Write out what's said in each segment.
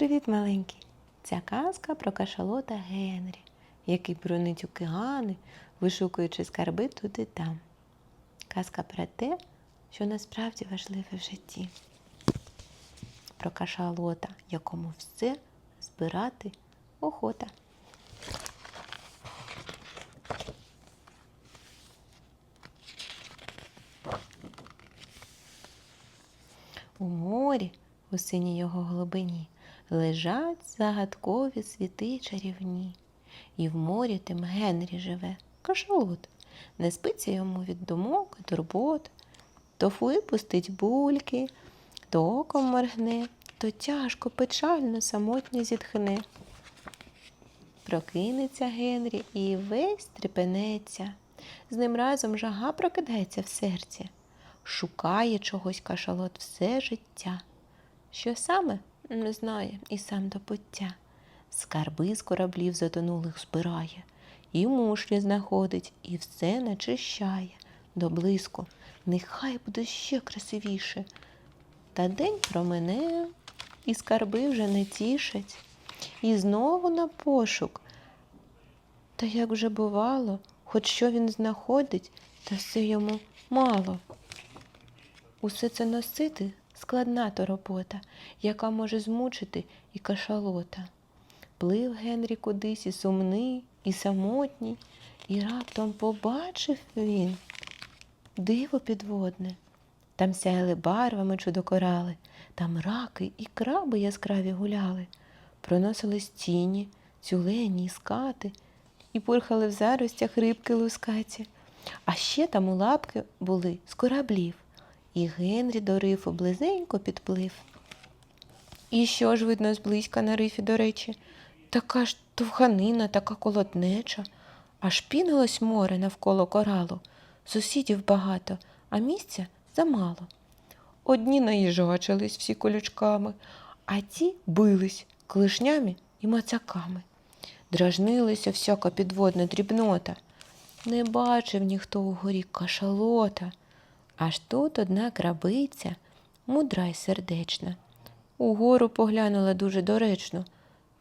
Привіт, маленький! Ця казка про кашалота Генрі, який бронить океани, вишукуючи скарби тут і там. Казка про те, що насправді важливе в житті. Про кашалота, якому все збирати охота. У морі, у синій його глибині, лежать загадкові світи чарівні. І в морі тим Генрі живе, кашалот. Не спиться йому від думок і турбот, то випустить бульки, то оком моргне, то тяжко, печально, самотньо зітхне. Прокинеться Генрі і весь трепенеться. З ним разом жага прокидається в серці. Шукає чогось кашалот все життя. Що саме не знає і сам до пуття. Скарби з кораблів затонулих збирає, і мушлі знаходить, і все начищає до блиску. Нехай буде ще красивіше. Та день промене, і скарби вже не тішать. І знову на пошук. Та як вже бувало, хоч що він знаходить, та все йому мало. Усе це носити складна то робота, яка може змучити і кашалота. Плив Генрі кудись і сумний, і самотній, і раптом побачив він диво підводне. Там сяяли барвами чудокорали, там раки і краби яскраві гуляли, проносились тіні, тюлені скати, і пурхали в заростях рибки лускаті. А ще там у лапки були з кораблів, і Генрі до рифу близенько підплив. І що ж видно зблизька на рифі, до речі, така ж товханина, така колотнеча, аж пінилось море навколо коралу, сусідів багато, а місця замало. Одні наїжачились всі колючками, а ті бились клишнями і мацяками. Дражнилися всяка підводна дрібнота. Не бачив ніхто угорі кашалота. Аж тут одна крабиця, мудра й сердечна. Угору поглянула дуже доречно,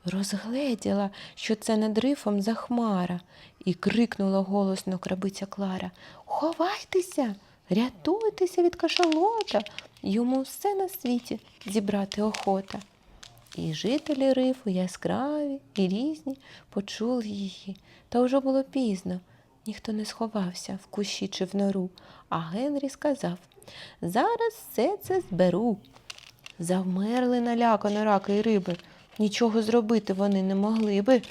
розгледіла, що це над рифом захмара, і крикнула голосно крабиця Клара Ховайтеся, рятуйтеся від кашалота, йому все на світі зібрати охота. І жителі рифу яскраві і різні почули її, та вже було пізно. Ніхто не сховався в кущі чи в нору, а Генрі сказав Зараз все це зберу. Завмерли налякано раки й риби. Нічого зробити вони не могли би.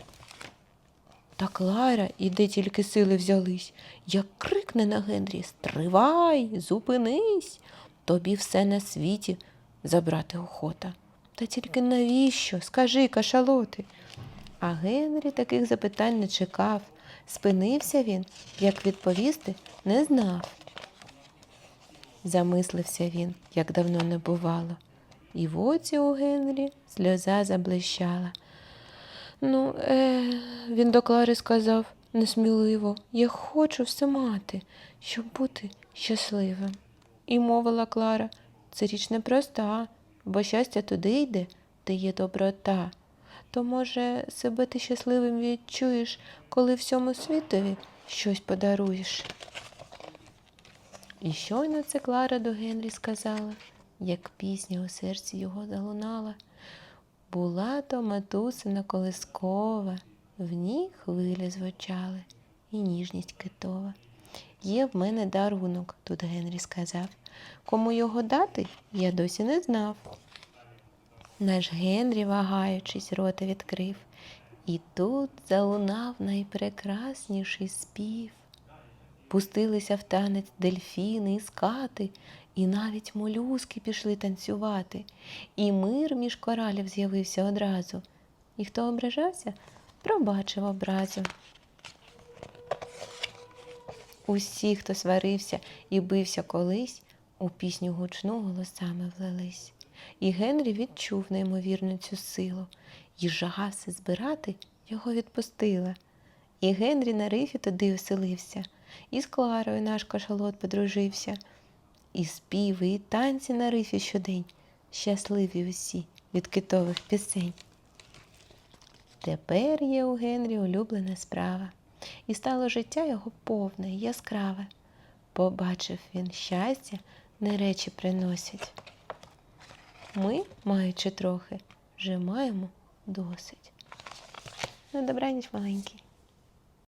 Та Клара, і де тільки сили взялись, як крикне на Генрі Стривай, зупинись, тобі все на світі забрати охота. Та тільки навіщо? Скажи, кашалоти. А Генрі таких запитань не чекав. Спинився він, як відповісти, не знав. Замислився він, як давно не бувало, і в оці у Генрі сльоза заблищала. Ну, е, він до Клари сказав несміливо, я хочу все мати, щоб бути щасливим. І мовила Клара, це річ непроста, бо щастя туди йде, де є доброта. То, може, себе ти щасливим відчуєш, коли всьому світові щось подаруєш. І щойно це Клара до Генрі сказала, як пісня у серці його залунала. Була то матусина колискова, в ній хвилі звучали і ніжність китова. Є в мене дарунок, тут Генрі сказав. Кому його дати, я досі не знав. Наш Генрі, вагаючись, рота відкрив, і тут залунав найпрекрасніший спів. Пустилися в танець дельфіни і скати, і навіть молюски пішли танцювати, і мир між коралів з'явився одразу. І хто ображався, пробачив образу. Усі, хто сварився і бився колись, у пісню гучну голосами влились. І Генрі відчув неймовірну цю силу, і жага все збирати його відпустила. І Генрі на рифі туди оселився, і з Кларою наш кашалот подружився, і співи, і танці на рифі щодень, щасливі усі, від китових пісень. Тепер є у Генрі улюблена справа, і стало життя його повне, яскраве. Побачив він щастя, не речі приносять. Ми, маючи трохи, вже маємо досить. Ну, добраніч, маленький.